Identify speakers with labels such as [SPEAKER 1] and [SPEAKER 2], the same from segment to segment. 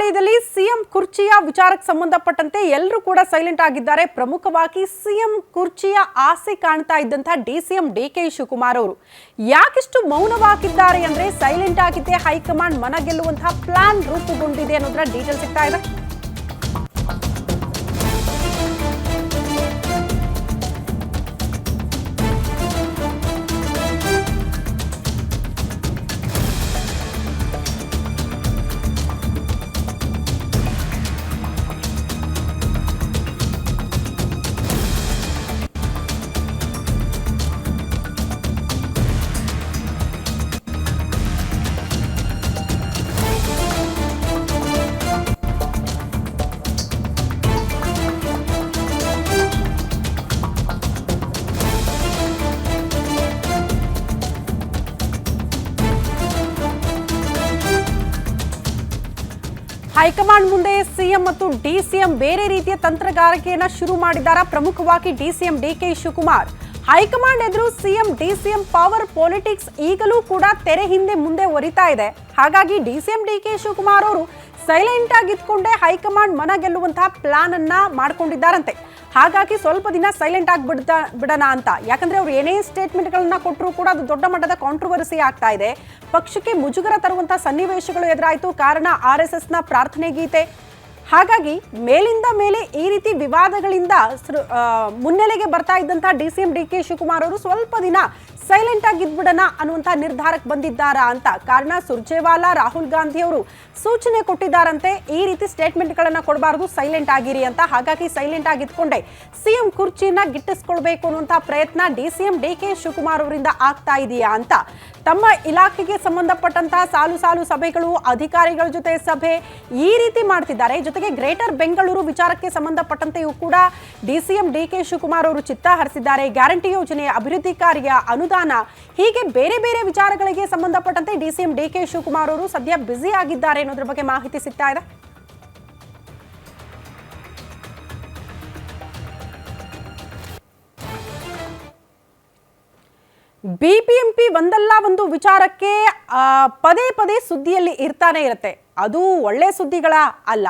[SPEAKER 1] ಮಂತ್ರಾಲಯದಲ್ಲಿ CM ಕುರ್ಚಿಯ ವಿಚಾರಕ್ಕೆ ಸಂಬಂಧಪಟ್ಟಂತೆ ಎಲ್ಲರೂ ಕೂಡ ಸೈಲೆಂಟ್ ಆಗಿದ್ದಾರೆ. ಪ್ರಮುಖವಾಗಿ ಸಿಎಂ ಕುರ್ಚಿಯ ಆಸೆ ಕಾಣ್ತಾ ಇದ್ದಂತಹ ಡಿಸಿಎಂ ಡಿ ಕೆ ಶಿವಕುಮಾರ್ ಅವರು. ಯಾಕಿಷ್ಟು ಮೌನವಾಗಿದ್ದಾರೆ ಅಂದ್ರೆ ಸೈಲೆಂಟ್ ಆಗಿದ್ದೆ ಹೈಕಮಾಂಡ್ ಮನ ಗೆಲ್ಲುವಂತಹ ಪ್ಲಾನ್ ರೂಪುಗೊಂಡಿದೆ ಅನ್ನೋದ್ರ ಡೀಟೇಲ್ ಸಿಗ್ತಾ ಇದೆ. ಹೈಕಮಾಂಡ್ ಮುಂದೆ ಸಿಎಂ ಮತ್ತು ಡಿಸಿಎಂ ಬೇರೆ ರೀತಿಯ ತಂತ್ರಗಾರಿಕೆಯನ್ನ ಶುರು ಮಾಡಿದ್ದಾರೆ ಪ್ರಮುಖವಾಗಿ DCM DK Shivakumar. High command ಎದುರು ಸಿಎಂ, ಡಿಸಿಎಂ ಪವರ್ ಪೊಲಿಟಿಕ್ಸ್ ಈಗಲೂ ಕೂಡ ತೆರೆ ಹಿಂದೆ ಮುಂದೆ ಒರಿತಾ ಇದೆ. ಹಾಗಾಗಿ ಡಿಸಿಎಂ ಡಿ ಕೆ ಶಿವಕುಮಾರ್ ಅವರು ಸೈಲೆಂಟ್ ಆಗಿ ಇದ್ಕೊಂಡೇ ಹೈಕಮಾಂಡ್ ಮನ ಗೆಲ್ಲುವಂತಹ ಪ್ಲಾನ್ ಅನ್ನ ಮಾಡ್ಕೊಂಡಿದ್ದಾರಂತೆ. ಹಾಗಾಗಿ ಸ್ವಲ್ಪ ದಿನ ಸೈಲೆಂಟ್ ಆಗಿ ಬಿಡ್ತಾ ಬಿಡೋಣ ಅಂತ. ಯಾಕಂದ್ರೆ ಅವ್ರು ಏನೇ ಸ್ಟೇಟ್ಮೆಂಟ್ಗಳನ್ನ ಕೊಟ್ಟರೂ ಕೂಡ ಅದು ದೊಡ್ಡ ಮಟ್ಟದ ಕಾಂಟ್ರವರ್ಸಿ ಆಗ್ತಾ ಇದೆ. ಪಕ್ಷಕ್ಕೆ ಮುಜುಗರ ತರುವಂತಹ ಸನ್ನಿವೇಶಗಳು ಎದುರಾಯಿತು. ಕಾರಣ ಆರ್ ಎಸ್ ಎಸ್ನ ಪ್ರಾರ್ಥನೆ ಗೀತೆ. ಹಾಗಾಗಿ ಮೇಲಿಂದ ಮೇಲೆ ಈ ರೀತಿ ವಿವಾದಗಳಿಂದ ಸೃ- ಮುನ್ನೆಲೆಗೆ ಬರ್ತಾ ಇದ್ದಂತಹ D C M D K Shivakumar ಅವರು ಸ್ವಲ್ಪ ದಿನ ಸೈಲೆಂಟ್ ಆಗಿ ಇದ್ಬಿಡೋಣ ಅನ್ನುವಂಥ ನಿರ್ಧಾರಕ್ಕೆ ಬಂದಿದ್ದಾರಾ ಅಂತ ಕಾರಣ ಸುರ್ಜೇವಾಲಾ, ರಾಹುಲ್ ಗಾಂಧಿ ಅವರು ಸೂಚನೆ ಕೊಟ್ಟಿದ್ದಾರಂತೆ, ಈ ರೀತಿ ಸ್ಟೇಟ್ಮೆಂಟ್ಗಳನ್ನ ಕೊಡಬಾರದು ಸೈಲೆಂಟ್ ಆಗಿರಿ ಅಂತ. ಹಾಗಾಗಿ ಸೈಲೆಂಟ್ ಆಗಿ ಇದ್ಕೊಂಡೆ. ಸಿಎಂ ಕುರ್ಚಿಯನ್ನ ಗಿಟ್ಟಿಸ್ಕೊಳ್ಬೇಕು ಅನ್ನುವಂಥ ಪ್ರಯತ್ನ D C M D K Shivakumar ಅವರಿಂದ ಆಗ್ತಾ ಇದೆಯಾ ಅಂತ. ತಮ್ಮ ಇಲಾಖೆಗೆ ಸಂಬಂಧಪಟ್ಟಂತಹ ಸಾಲು ಸಾಲು ಸಭೆಗಳು, ಅಧಿಕಾರಿಗಳ ಜೊತೆ ಸಭೆ ಈ ರೀತಿ ಮಾಡ್ತಿದ್ದಾರೆ. ಜೊತೆಗೆ ಗ್ರೇಟರ್ ಬೆಂಗಳೂರು ವಿಚಾರಕ್ಕೆ ಸಂಬಂಧಪಟ್ಟಂತೆಯೂ ಕೂಡ ಡಿಸಿಎಂ ಡಿ ಕೆ ಶಿವಕುಮಾರ್ ಅವರು ಚಿತ್ತ ಹರಿಸಿದ್ದಾರೆ. ಗ್ಯಾರಂಟಿ ಯೋಜನೆ ಅಭಿವೃದ್ಧಿ ಕಾರ್ಯ ಅನುದಾನ ಹೀಗೆ ಬೇರೆ ಬೇರೆ ವಿಚಾರಗಳಿಗೆ ಸಂಬಂಧಪಟ್ಟಂತೆ ಡಿಸಿಎಂ ಡಿ ಕೆ ಶಿವಕುಮಾರ್ ಅವರು ಸದ್ಯ ಬ್ಯುಸಿ ಆಗಿದ್ದಾರೆ ಅನ್ನೋದ್ರ ಬಗ್ಗೆ ಮಾಹಿತಿ ಸಿಗ್ತಾ ಇದೆ. ಬಿಬಿಎಂಪಿ ಒಂದಲ್ಲ ಒಂದು ವಿಚಾರಕ್ಕೆ ಪದೇ ಪದೇ ಸುದ್ದಿಯಲ್ಲಿ ಇರ್ತಾನೆ ಇರುತ್ತೆ. ಅದು ಒಳ್ಳೆ ಸುದ್ದಿಗಳ ಅಲ್ಲ.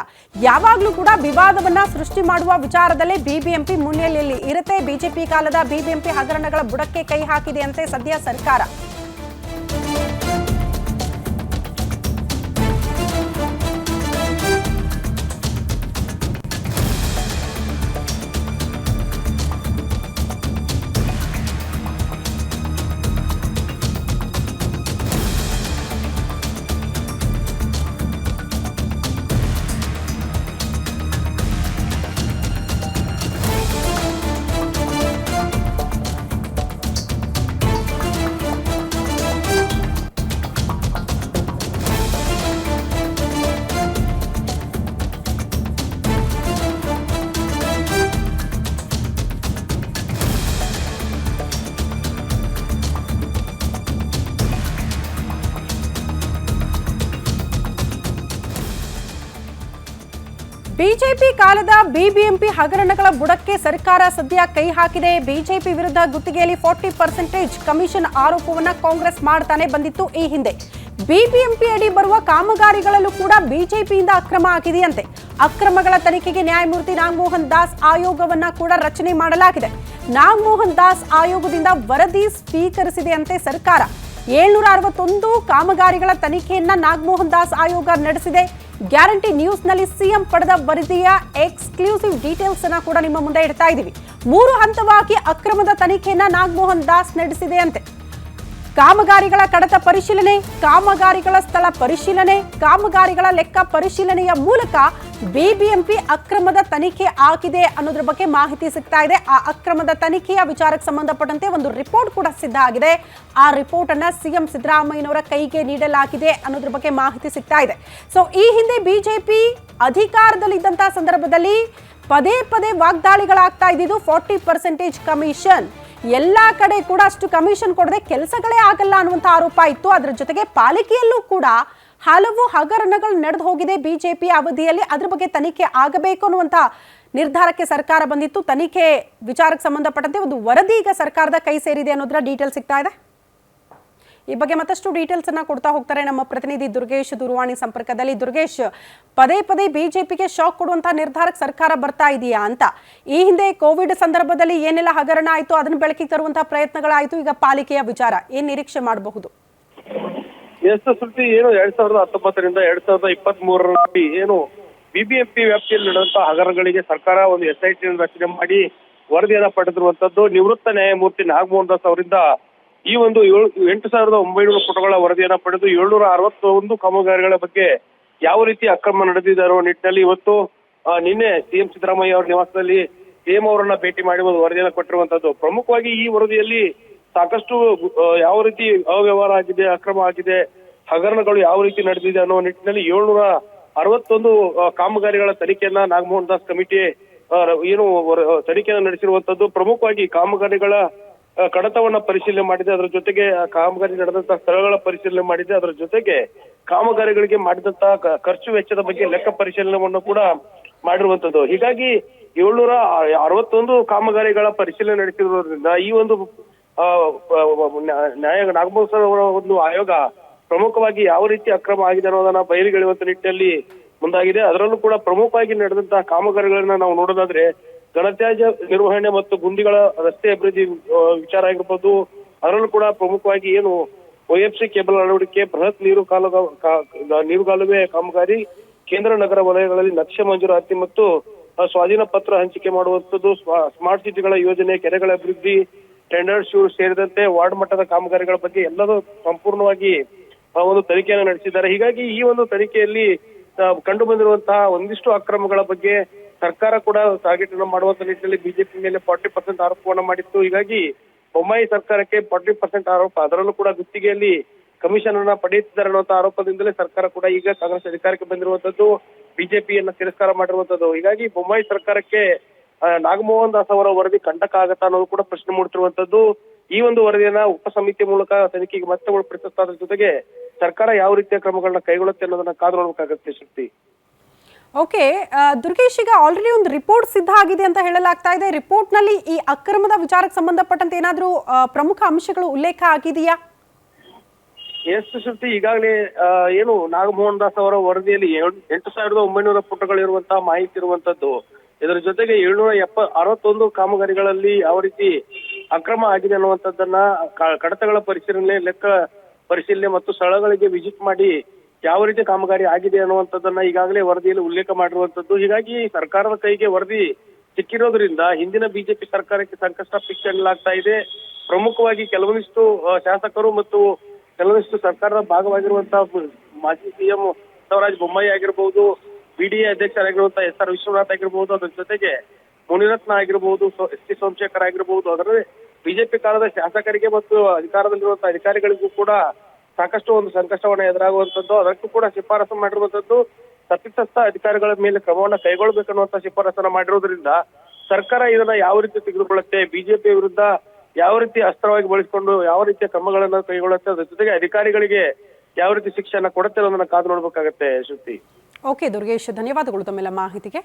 [SPEAKER 1] ಯಾವಾಗಲೂ ಕೂಡ ವಿವಾದವನ್ನ ಸೃಷ್ಟಿ ಮಾಡುವ ವಿಚಾರದಲ್ಲಿ ಬಿಬಿಎಂಪಿ ಮುನ್ನೆಲೆಯಲ್ಲಿ ಇರುತ್ತೆ. ಬಿಜೆಪಿ ಕಾಲದ ಬಿಬಿಎಂಪಿ ಹಗರಣಗಳ ಬುಡಕ್ಕೆ ಕೈ ಹಾಕಿದೆ ಅಂತೆ ಸದ್ಯ ಸರ್ಕಾರ. ಬಿಜೆಪಿ ಕಾಲದ ಬಿಬಿಎಂಪಿ ಹಗರಣಗಳ ಬುಡಕ್ಕೆ ಸರ್ಕಾರ ಸದ್ಯ ಕೈ ಹಾಕಿದೆ. ಬಿಜೆಪಿ ವಿರುದ್ಧ ಗುತ್ತಿಗೆಯಲ್ಲಿ ಫಾರ್ಟಿ ಪರ್ಸೆಂಟೇಜ್ ಕಮಿಷನ್ ಆರೋಪವನ್ನು ಕಾಂಗ್ರೆಸ್ ಮಾಡ್ತಾನೆ ಬಂದಿತ್ತು ಈ ಹಿಂದೆ. ಬಿಬಿಎಂಪಿ ಅಡಿ ಬರುವ ಕಾಮಗಾರಿಗಳಲ್ಲೂ ಕೂಡ ಬಿಜೆಪಿಯಿಂದ ಅಕ್ರಮ ಆಗಿದೆಯಂತೆ. ಅಕ್ರಮಗಳ ತನಿಖೆಗೆ ನ್ಯಾಯಮೂರ್ತಿ ನಾಗಮೋಹನ್ ದಾಸ್ ಆಯೋಗವನ್ನ ಕೂಡ ರಚನೆ ಮಾಡಲಾಗಿದೆ. ನಾಗಮೋಹನ್ ದಾಸ್ ಆಯೋಗದಿಂದ ವರದಿ ಸ್ವೀಕರಿಸಿದೆಯಂತೆ ಸರ್ಕಾರ. ಏಳ್ನೂರ ಅರವತ್ತೊಂದು ಕಾಮಗಾರಿಗಳ ತನಿಖೆಯನ್ನ ನಾಗಮೋಹನ್ ದಾಸ್ ಆಯೋಗ ನಡೆಸಿದೆ. ಗ್ಯಾರಂಟಿ ನ್ಯೂಸ್ನಲ್ಲಿ ಸಿಎಂ ಪಡೆದ ವರದಿಯ ಎಕ್ಸ್ಕ್ಲೂಸಿವ್ ಡೀಟೇಲ್ಸ್ ಅನ್ನ ಕೂಡ ನಿಮ್ಮ ಮುಂದೆ ಇಡ್ತಾ ಇದ್ದೀವಿ. ಮೂರು ಹಂತವಾಗಿ ಅಕ್ರಮದ ತನಿಖೆಯನ್ನ ನಾಗಮೋಹನ್ ದಾಸ್ ನಡೆಸಿದೆ ಅಂತೆ ಕಾಮಗಾರಿಗಳ ಕಡತ ಪರಿಶೀಲನೆ, ಕಾಮಗಾರಿಗಳ ಸ್ಥಳ ಪರಿಶೀಲನೆ, ಕಾಮಗಾರಿಗಳ ಲೆಕ್ಕ ಪರಿಶೀಲನೆಯ ಮೂಲಕ ಬಿಬಿಎಂಪಿ ಅಕ್ರಮದ ತನಿಖೆ ಆಗಿದೆ ಅನ್ನೋದ್ರ ಬಗ್ಗೆ ಮಾಹಿತಿ ಸಿಗ್ತಾ ಇದೆ. ಆ ಅಕ್ರಮದ ತನಿಖೆಯ ವಿಚಾರಕ್ಕೆ ಸಂಬಂಧಪಟ್ಟಂತೆ ಒಂದು ರಿಪೋರ್ಟ್ ಕೂಡ ಸಿದ್ಧ ಆಗಿದೆ. ಆ ರಿಪೋರ್ಟ್ ಅನ್ನ ಸಿಎಂ ಸಿದ್ದರಾಮಯ್ಯನವರ ಕೈಗೆ ನೀಡಲಾಗಿದೆ ಅನ್ನೋದ್ರ ಬಗ್ಗೆ ಮಾಹಿತಿ ಸಿಗ್ತಾ ಇದೆ. ಸೊ ಈ ಹಿಂದೆ ಬಿಜೆಪಿ ಅಧಿಕಾರದಲ್ಲಿದ್ದಂತಹ ಸಂದರ್ಭದಲ್ಲಿ ಪದೇ ಪದೇ ವಾಗ್ದಾಳಿಗಳಾಗ್ತಾ ಇದ್ದಿದ್ದು ಫಾರ್ಟಿ ಪರ್ಸೆಂಟೇಜ್ ಕಮಿಷನ್ ಎಲ್ಲಾ ಕಡೆ ಕೂಡ ಅಷ್ಟು ಕಮಿಷನ್ ಕೊಡದೆ ಕೆಲಸಗಳೇ ಆಗಲ್ಲ ಅನ್ನುವಂಥ ಆರೋಪ ಇತ್ತು. ಅದರ ಜೊತೆಗೆ ಪಾಲಿಕೆಯಲ್ಲೂ ಕೂಡ ಹಲವು ಹಗರಣಗಳು ನಡೆದು ಹೋಗಿದೆ ಬಿಜೆಪಿ ಅವಧಿಯಲ್ಲಿ. ಅದ್ರ ಬಗ್ಗೆ ತನಿಖೆ ಆಗಬೇಕು ಅನ್ನುವಂಥ ನಿರ್ಧಾರಕ್ಕೆ ಸರ್ಕಾರ ಬಂದಿತ್ತು. ತನಿಖೆ ವಿಚಾರಕ್ಕೆ ಸಂಬಂಧಪಟ್ಟಂತೆ ಒಂದು ವರದಿ ಈಗ ಸರ್ಕಾರದ ಕೈ ಸೇರಿದೆ ಅನ್ನೋದ್ರ ಡೀಟೇಲ್ ಸಿಗ್ತಾ ಇದೆ. ಈ ಬಗ್ಗೆ ಮತ್ತಷ್ಟು ಡೀಟೇಲ್ಸ್ ಅನ್ನ ಕೊಡ್ತಾ ಹೋಗ್ತಾರೆ ನಮ್ಮ ಪ್ರತಿನಿಧಿ ದುರ್ಗೇಶ್ ದೂರವಾಣಿ ಸಂಪರ್ಕದಲ್ಲಿ. ದುರ್ಗೇಶ್, ಪದೇ ಪದೇ ಬಿಜೆಪಿಗೆ ಶಾಕ್ ಕೊಡುವಂತಹ ನಿರ್ಧಾರಕ್ಕೆ ಸರ್ಕಾರ ಬರ್ತಾ ಇದೆಯಾ ಅಂತ. ಈ ಹಿಂದೆ ಕೋವಿಡ್ ಸಂದರ್ಭದಲ್ಲಿ ಏನೆಲ್ಲ ಹಗರಣ ಆಯಿತು, ಅದನ್ನ ಬೆಳಕಿಗೆ ತರುವಂತಹ ಪ್ರಯತ್ನಗಳಾಯಿತು, ಈಗ ಪಾಲಿಕೆಯ ವಿಚಾರ ಏನ್ ನಿರೀಕ್ಷೆ ಮಾಡಬಹುದು?
[SPEAKER 2] ಎಸ್ ಸುದ್ದಿ ಏನು ಎರಡ್ ಸಾವಿರದ ಹತ್ತೊಂಬತ್ತರಿಂದ ಎರಡ್ ಸಾವಿರದ ಇಪ್ಪತ್ತ್ ಮೂರರಲ್ಲಿ ಏನು ಬಿಬಿಎಂಪಿ ವ್ಯಾಪ್ತಿಯಲ್ಲಿ ನಡೆದಂತಹ ಹಗರಣಗಳಿಗೆ ಸರ್ಕಾರ ಒಂದು ಎಸ್ಐಟಿ ರಚನೆ ಮಾಡಿ ವರದಿಯನ್ನ ಪಡೆದಿರುವಂತದ್ದು ನಿವೃತ್ತ ನ್ಯಾಯಮೂರ್ತಿ ನಾಗಮೋಹನ್ ದಾಸ್ ಅವರಿಂದ ಈ ಒಂದು ಏಳು, ಎಂಟು ಸಾವಿರದ ಒಂಬೈನೂರು ಪುಟಗಳ ವರದಿಯನ್ನ ಪಡೆದು ಏಳ್ನೂರ ಅರವತ್ತೊಂದು ಕಾಮಗಾರಿಗಳ ಬಗ್ಗೆ ಯಾವ ರೀತಿ ಅಕ್ರಮ ನಡೆದಿದೆ ಅನ್ನೋ ನಿಟ್ಟಿನಲ್ಲಿ ಇವತ್ತು ನಿನ್ನೆ ಸಿಎಂ ಸಿದ್ದರಾಮಯ್ಯ ಅವರ ನಿವಾಸದಲ್ಲಿ ಸಿಎಂ ಅವರನ್ನ ಭೇಟಿ ಮಾಡಿ ಒಂದು ವರದಿಯನ್ನು ಕೊಟ್ಟಿರುವಂತದ್ದು. ಪ್ರಮುಖವಾಗಿ ಈ ವರದಿಯಲ್ಲಿ ಸಾಕಷ್ಟು ಯಾವ ರೀತಿ ಅವ್ಯವಹಾರ ಆಗಿದೆ, ಅಕ್ರಮ ಆಗಿದೆ, ಹಗರಣಗಳು ಯಾವ ರೀತಿ ನಡೆದಿದೆ ಅನ್ನೋ ನಿಟ್ಟಿನಲ್ಲಿ ಏಳ್ನೂರ ಅರವತ್ತೊಂದು ಕಾಮಗಾರಿಗಳ ತನಿಖೆಯನ್ನ ನಾಗಮೋಹನ್ ದಾಸ್ ಕಮಿಟಿ ಏನು ತನಿಖೆಯನ್ನು ನಡೆಸಿರುವಂತದ್ದು. ಪ್ರಮುಖವಾಗಿ ಕಾಮಗಾರಿಗಳ ಕಡತವನ್ನ ಪರಿಶೀಲನೆ ಮಾಡಿದೆ. ಅದರ ಜೊತೆಗೆ ಕಾಮಗಾರಿ ನಡೆದಂತಹ ಸ್ಥಳಗಳ ಪರಿಶೀಲನೆ ಮಾಡಿದೆ. ಅದರ ಜೊತೆಗೆ ಕಾಮಗಾರಿಗಳಿಗೆ ಮಾಡಿದಂತಹ ಖರ್ಚು ವೆಚ್ಚದ ಬಗ್ಗೆ ಲೆಕ್ಕ ಪರಿಶೀಲನೆಯನ್ನು ಕೂಡ ಮಾಡಿರುವಂತದ್ದು. ಹೀಗಾಗಿ ಏಳ್ನೂರ ಅರವತ್ತೊಂದು ಕಾಮಗಾರಿಗಳ ಪರಿಶೀಲನೆ ನಡೆಸಿರುವುದರಿಂದ ಈ ಒಂದು ನ್ಯಾಯ ಸರ್ ಅವರ ಒಂದು ಆಯೋಗ ಪ್ರಮುಖವಾಗಿ ಯಾವ ರೀತಿ ಅಕ್ರಮ ಆಗಿದೆ ಅನ್ನೋದನ್ನ ಬಯಲಿಗೆಳೆಯುವಂತ ನಿಟ್ಟಿನಲ್ಲಿ ಮುಂದಾಗಿದೆ. ಅದರಲ್ಲೂ ಕೂಡ ಪ್ರಮುಖವಾಗಿ ನಡೆದಂತಹ ಕಾಮಗಾರಿಗಳನ್ನ ನಾವು ನೋಡೋದಾದ್ರೆ ಘನತ್ಯಾಜ್ಯ ನಿರ್ವಹಣೆ ಮತ್ತು ಗುಂಡಿಗಳ ರಸ್ತೆ ಅಭಿವೃದ್ಧಿ ವಿಚಾರ ಆಗಿರ್ಬೋದು. ಅದರಲ್ಲೂ ಕೂಡ ಪ್ರಮುಖವಾಗಿ ಏನು, ಒಎಫ್ಸಿ ಕೇಬಲ್ ಅಳವಡಿಕೆ, ಬೃಹತ್ ನೀರು ಕಾಲು ಕಾ- ನೀರುಗಾಲುವೆ ಕಾಮಗಾರಿ, ಕೇಂದ್ರ ನಗರ ವಲಯಗಳಲ್ಲಿ ನಕ್ಷೆ ಮಂಜೂರಾತಿ ಮತ್ತು ಸ್ವಾಧೀನ ಪತ್ರ ಹಂಚಿಕೆ ಮಾಡುವಂಥದ್ದು ಸ್ಮಾರ್ಟ್ ಸಿಟಿಗಳ ಯೋಜನೆ, ಕೆರೆಗಳ ಅಭಿವೃದ್ಧಿ, ಟೆಂಡರ್ ಶೂ ಸೇರಿದಂತೆ ವಾರ್ಡ್ ಮಟ್ಟದ ಕಾಮಗಾರಿಗಳ ಬಗ್ಗೆ ಎಲ್ಲರೂ ಸಂಪೂರ್ಣವಾಗಿ ಒಂದು ತನಿಖೆಯನ್ನು ನಡೆಸಿದ್ದಾರೆ. ಹೀಗಾಗಿ ಈ ಒಂದು ತನಿಖೆಯಲ್ಲಿ ಕಂಡು ಬಂದಿರುವಂತಹ ಒಂದಿಷ್ಟು ಅಕ್ರಮಗಳ ಬಗ್ಗೆ ಸರ್ಕಾರ ಕೂಡ ಟಾರ್ಗೆಟ್ ಅನ್ನು ಮಾಡುವಂತ ನಿಟ್ಟಿನಲ್ಲಿ ಬಿಜೆಪಿ ಮೇಲೆ ಫಾರ್ಟಿ ಪರ್ಸೆಂಟ್ ಆರೋಪವನ್ನು ಮಾಡಿತ್ತು. ಹೀಗಾಗಿ ಬೊಮ್ಮಾಯಿ ಸರ್ಕಾರಕ್ಕೆ ಫಾರ್ಟಿ ಪರ್ಸೆಂಟ್ ಆರೋಪ, ಅದರಲ್ಲೂ ಕೂಡ ಗುತ್ತಿಗೆಯಲ್ಲಿ ಕಮಿಷನ್ ಅನ್ನ ಪಡೆಯುತ್ತಿದ್ದಾರೆ ಅನ್ನುವಂತ ಆರೋಪದಿಂದಲೇ ಸರ್ಕಾರ ಕೂಡ ಈಗ ಕಾಂಗ್ರೆಸ್ ಅಧಿಕಾರಕ್ಕೆ ಬಂದಿರುವಂತದ್ದು ಬಿಜೆಪಿಯನ್ನ ತಿರಸ್ಕಾರ ಮಾಡಿರುವಂತದ್ದು. ಹೀಗಾಗಿ ಬೊಮ್ಮಾಯಿ ಸರ್ಕಾರಕ್ಕೆ ನಾಗಮೋಹನ್ ದಾಸ್ ಅವರ ವರದಿ ಕಂಟಕ ಆಗತ್ತಾ ಅನ್ನೋದು ಕೂಡ ಪ್ರಶ್ನೆ ಮೂಡ್ತಿರುವಂತದ್ದು. ಈ ಒಂದು ವರದಿಯನ್ನ ಉಪ ಸಮಿತಿ ಮೂಲಕ ತನಿಖೆಗೆ ಮತ್ತೆ ಒಳಪಡಿಸುತ್ತಾ ಜೊತೆಗೆ ಸರ್ಕಾರ ಯಾವ ರೀತಿಯ ಕ್ರಮಗಳನ್ನ ಕೈಗೊಳ್ಳುತ್ತೆ ಅನ್ನೋದನ್ನ ಕಾದು ನೋಡ್ಬೇಕಾಗತ್ತೆ ಶಕ್ತಿ.
[SPEAKER 1] ಓಕೆ ದುರ್ಗೇಶ್ ಈಗ ಆಲ್ರೆಡಿ ಒಂದು ರಿಪೋರ್ಟ್ ಸಿದ್ಧ ಆಗಿದೆ ಅಂತ ಹೇಳಲಾಗ್ತಾ ಇದೆ. ರಿಪೋರ್ಟ್ನಲ್ಲಿ ಈ ಅಕ್ರಮದ ವಿಚಾರಕ್ಕೆ ಸಂಬಂಧಪಟ್ಟಂತೆ ಏನಾದರೂ ಪ್ರಮುಖ ಅಂಶಗಳು ಉಲ್ಲೇಖ ಆಗಿದೆಯಾ?
[SPEAKER 2] ಎಸ್ ಶ್ರುತಿ ಈಗಾಗಲೇ ಏನು ನಾಗಮೋಹನ್ ದಾಸ್ ಅವರ ವರದಿಯಲ್ಲಿ ಎಂಟು ಸಾವಿರದ ಒಂಬೈನೂರ ಪುಟಗಳಿರುವಂತಹ ಮಾಹಿತಿ ಇರುವಂತದ್ದು, ಇದರ ಜೊತೆಗೆ ಏಳ್ನೂರ ಎಪ್ಪ, ಅರವತ್ತೊಂದು ಕಾಮಗಾರಿಗಳಲ್ಲಿ ಯಾವ ರೀತಿ ಅಕ್ರಮ ಆಗಿದೆ ಅನ್ನುವಂಥದ್ದನ್ನ ಕಡತಗಳ ಪರಿಶೀಲನೆ, ಲೆಕ್ಕ ಪರಿಶೀಲನೆ ಮತ್ತು ಸ್ಥಳಗಳಿಗೆ ವಿಸಿಟ್ ಮಾಡಿ ಯಾವ ರೀತಿ ಕಾಮಗಾರಿ ಆಗಿದೆ ಅನ್ನುವಂಥದ್ದನ್ನ ಈಗಾಗಲೇ ವರದಿಯಲ್ಲಿ ಉಲ್ಲೇಖ ಮಾಡಿರುವಂತದ್ದು ಹೀಗಾಗಿ ಸರ್ಕಾರದ ಕೈಗೆ ವರದಿ ಸಿಕ್ಕಿರೋದ್ರಿಂದ ಹಿಂದಿನ ಬಿಜೆಪಿ ಸರ್ಕಾರಕ್ಕೆ ಸಂಕಷ್ಟ ಪಿಚ್ಚಲಾಗ್ತಾ ಇದೆ. ಪ್ರಮುಖವಾಗಿ ಕೆಲವೊಂದಿಷ್ಟು ಶಾಸಕರು ಮತ್ತು ಕೆಲವೊಂದಿಷ್ಟು ಸರ್ಕಾರದ ಭಾಗವಾಗಿರುವಂತಹ ಮಾಜಿ ಸಿಎಂ ಬಸವರಾಜ ಬೊಮ್ಮಾಯಿ ಆಗಿರ್ಬಹುದು ಬಿಡಿಎ ಅಧ್ಯಕ್ಷರಾಗಿರುವಂತಹ ಎಸ್ ಆರ್ ವಿಶ್ವನಾಥ್ ಆಗಿರ್ಬಹುದು ಅದರ ಜೊತೆಗೆ ಮುನಿರತ್ನ ಆಗಿರ್ಬೋದು ಎಸ್ ಟಿ ಸೋಮಶೇಖರ್ ಆಗಿರ್ಬಹುದು ಅದರಲ್ಲಿ ಬಿಜೆಪಿ ಕಾಲದ ಶಾಸಕರಿಗೆ ಮತ್ತು ಅಧಿಕಾರದಲ್ಲಿರುವಂತಹ ಅಧಿಕಾರಿಗಳಿಗೂ ಕೂಡ ಸಾಕಷ್ಟು ಒಂದು ಸಂಕಷ್ಟವನ್ನ ಎದುರಾಗುವಂತದ್ದು ಅದಕ್ಕೂ ಕೂಡ ಶಿಫಾರಸು ಮಾಡಿರುವಂತದ್ದು ತಪ್ಪಿತಸ್ಥ ಅಧಿಕಾರಿಗಳ ಮೇಲೆ ಕ್ರಮವನ್ನ ಕೈಗೊಳ್ಳಬೇಕನ್ನುವಂತ ಶಿಫಾರಸನ್ನ ಮಾಡಿರುವುದರಿಂದ ಸರ್ಕಾರ ಇದನ್ನ ಯಾವ ರೀತಿ ತೆಗೆದುಕೊಳ್ಳುತ್ತೆ ಬಿಜೆಪಿ ವಿರುದ್ಧ ಯಾವ ರೀತಿ ಅಸ್ತ್ರವಾಗಿ ಬಳಸಿಕೊಂಡು ಯಾವ ರೀತಿಯ ಕ್ರಮಗಳನ್ನ ಕೈಗೊಳ್ಳುತ್ತೆ, ಅದ್ರ ಜೊತೆಗೆ ಅಧಿಕಾರಿಗಳಿಗೆ ಯಾವ ರೀತಿ ಶಿಕ್ಷಣ ಕೊಡುತ್ತೆ ಅನ್ನೋದನ್ನ ಕಾದು ನೋಡ್ಬೇಕಾಗತ್ತೆ, ಶ್ರುತಿ.
[SPEAKER 1] ಓಕೆ ದುರ್ಗೇಶ್, ಧನ್ಯವಾದಗಳು ತಮ್ಮೆಲ್ಲ ಮಾಹಿತಿಗೆ.